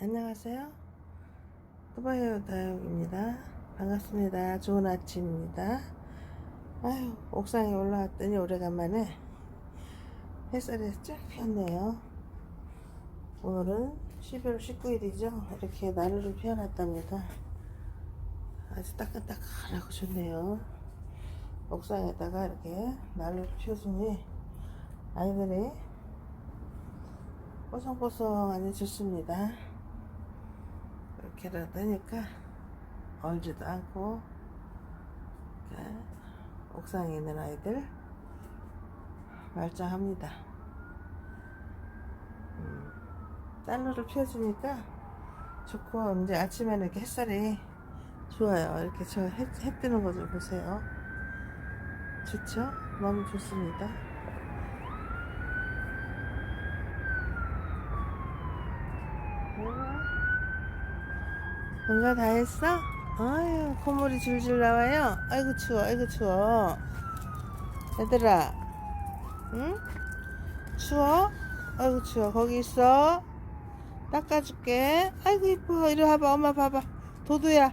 안녕하세요. 토바이어 다육입니다. 반갑습니다. 좋은 아침입니다. 아유, 옥상에 올라왔더니 오래간만에 햇살이 쫙 폈네요. 오늘은 12월 19일이죠. 이렇게 나루를 피워놨답니다. 아주 따끈따끈하고 좋네요. 옥상에다가 이렇게 나루를 피워주니 아이들이 뽀송뽀송하니 좋습니다. 이렇게라도 하니까 얼지도 않고 이렇게 옥상에 있는 아이들 말짱합니다. 음, 딸로를 피워주니까 좋고 이제 아침에는 이렇게 햇살이 좋아요. 이렇게 저 해, 해 뜨는 거 좀 보세요. 좋죠? 너무 좋습니다. 뭔가 다 했어? 아유 콧물이 줄줄 나와요. 아이고 추워 아이고 추워. 얘들아 응? 추워? 아이고 추워. 거기 있어. 닦아줄게. 아이고 이뻐. 이리 와봐 엄마 봐봐. 도도야.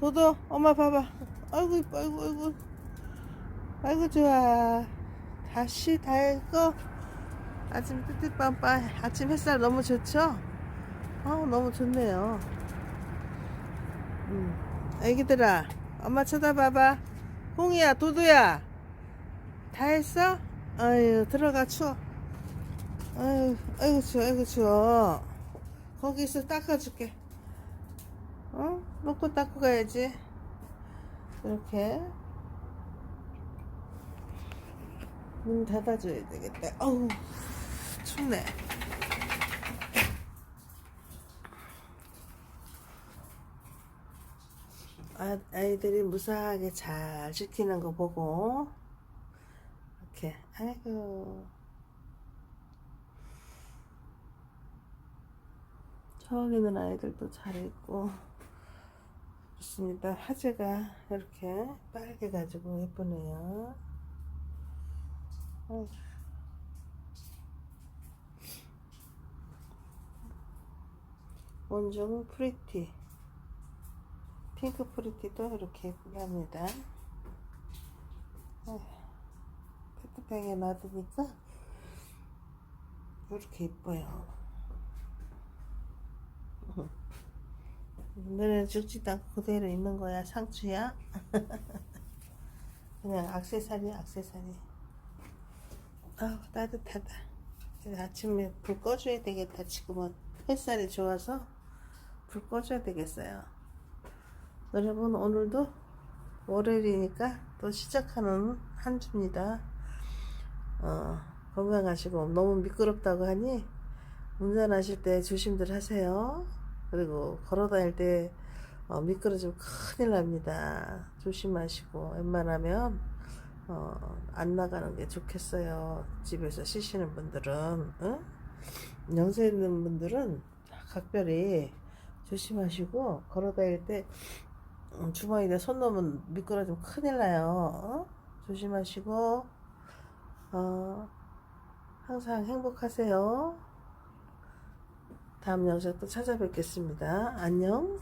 도도 엄마 봐봐. 아이고 이뻐 아이고 아이고. 아이고 좋아. 다시 다 했고 아침 뜨뜻빵빵. 아침 햇살 너무 좋죠? 아 너무 좋네요 음. 애기들아 엄마 쳐다봐봐. 홍이야 도도야. 다 했어? 아유 들어가 추워. 아유 아이고 추워 아이고 추워. 거기서 닦아줄게. 어? 놓고 닦고 가야지. 이렇게. 문 닫아줘야 되겠다. 어우 춥네 아, 아이들이 무사하게 잘 지키는 거 보고. 이렇게. 아이고. 저기는 아이들도 잘 있고. 좋습니다. 화재가 이렇게 빨개 가지고 예쁘네요. 원종 프리티 핑크 프리티도 이렇게 예쁘게 합니다. 페트병에 놔두니까 이렇게 예뻐요. 너는 죽지도 않고 그대로 있는 거야 상추야? 그냥 악세사리 악세사리 아우 따뜻하다 아침에 불 꺼줘야 되겠다 지금은 햇살이 좋아서 불 꺼줘야 되겠어요 여러분 오늘도 월요일이니까 또 시작하는 한 주입니다. 어, 건강하시고 너무 미끄럽다고 하니 운전하실 때 조심들 하세요. 그리고 걸어다닐 때 어, 미끄러지면 큰일 납니다. 조심하시고 웬만하면 어, 안 나가는 게 좋겠어요. 집에서 쉬시는 분들은 응? 연세 있는 분들은 각별히 조심하시고 걸어다닐 때 음, 주머니 에 손 넣으면 미끄러지면 큰일 나요. 어? 조심하시고, 어, 항상 행복하세요. 다음 영상 또 찾아뵙겠습니다. 안녕.